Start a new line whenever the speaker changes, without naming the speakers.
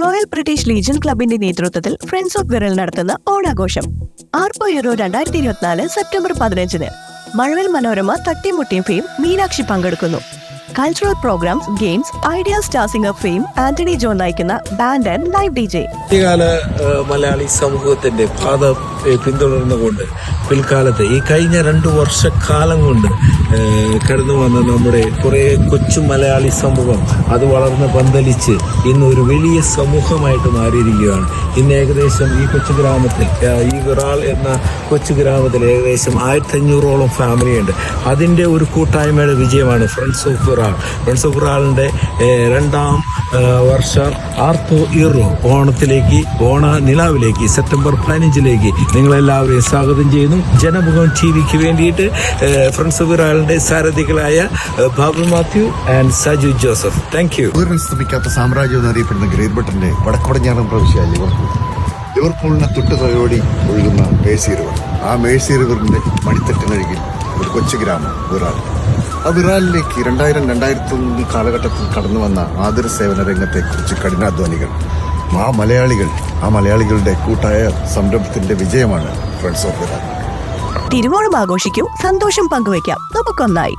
Royal British Legion ക്ലബിന്റെ നേതൃത്വത്തിൽ friends of വിറൽ നടത്തുന്ന ഓണാഘോഷം. ആർപ്പോ യൂറോ രണ്ടായിരത്തി ഇരുപത്തിനാല് സെപ്റ്റംബർ പതിനഞ്ചിന് മഴവിൽ മനോരമ തട്ടിമുട്ടിയും ഫീം മീനാക്ഷി പങ്കെടുക്കുന്നു. Cultural programmes games Idea Star Singer fame Antony John നയിക്കുന്ന band and live D J
ഏഹ്, മലയാളി സമൂഹത്തിന്റെ പാത പിന്തുടർന്നുകൊണ്ട് പിൽക്കാലത്ത് ഈ കഴിഞ്ഞ രണ്ടു വർഷക്കാലം കൊണ്ട് കടന്നു വന്ന നമ്മുടെ കുറെ കൊച്ചു മലയാളി സമൂഹം അത് വളർന്ന് പന്തലിച്ച് ഇന്ന് ഒരു വലിയ സമൂഹമായിട്ട് മാറിയിരിക്കുകയാണ്. ഇന്ന് ഏകദേശം ഈ കൊച്ചു ഗ്രാമത്തിൽ ഈ വിറാൾ എന്ന കൊച്ചു ഗ്രാമത്തിൽ ഏകദേശം ആയിരത്തി അഞ്ഞൂറോളം ഫാമിലിയുണ്ട് അതിന്റെ ഒരു കൂട്ടായ്മയുടെ വിജയമാണ് friends of Virar friends of വിറാളിന്റെ രണ്ടാം വർഷം ആർത്തോ ഇറോ ഓണത്തിലേക്ക് ഓണ നിലാവിലേക്ക് സെപ്റ്റംബർ പതിനഞ്ചിലേക്ക് നിങ്ങളെല്ലാവരെയും സ്വാഗതം ചെയ്യുന്നു. ജനമുഖം ടി വിക്ക് വേണ്ടിയിട്ട് ഫ്രണ്ട്സ് ഓഫ് വിറാളിന്റെ സാരഥികളായ Babu Mathew and Saju Joseph. Thank you
സാമ്രാജ്യം എന്നറിയപ്പെടുന്ന ഗ്രേറ്റ് ബ്രിട്ടന്റെ വടക്കുപടിഞ്ഞാറൻ പ്രവിശ്യ ലിവർപൂളിനെ തൊട്ട് തലയോടി ഒഴുകുന്ന മേഴ്സി റിവർ. ആ മേഴ്സി റിവറിന്റെ മണിത്തട്ടിനഴുകിൽ ഒരു കൊച്ചു ഗ്രാമം വിറാൽ. ആ വിറാലിലേക്ക് രണ്ടായിരം രണ്ടായിരത്തി ഒന്ന് കാലഘട്ടത്തിൽ കടന്നു വന്ന ആതുര സേവന രംഗത്തെ കുറിച്ച് കഠിനാധ്വാനികൾ. ആ മലയാളികൾ ആ മലയാളികളുടെ കൂട്ടായ സംരംഭത്തിന്റെ വിജയമാണ് ഫ്രണ്ട്സ് ഓഫ് വിറാൽ
തിരുവോണം ആഘോഷിക്കും സന്തോഷം പങ്കുവയ്ക്കാം. നമുക്കൊന്നായി.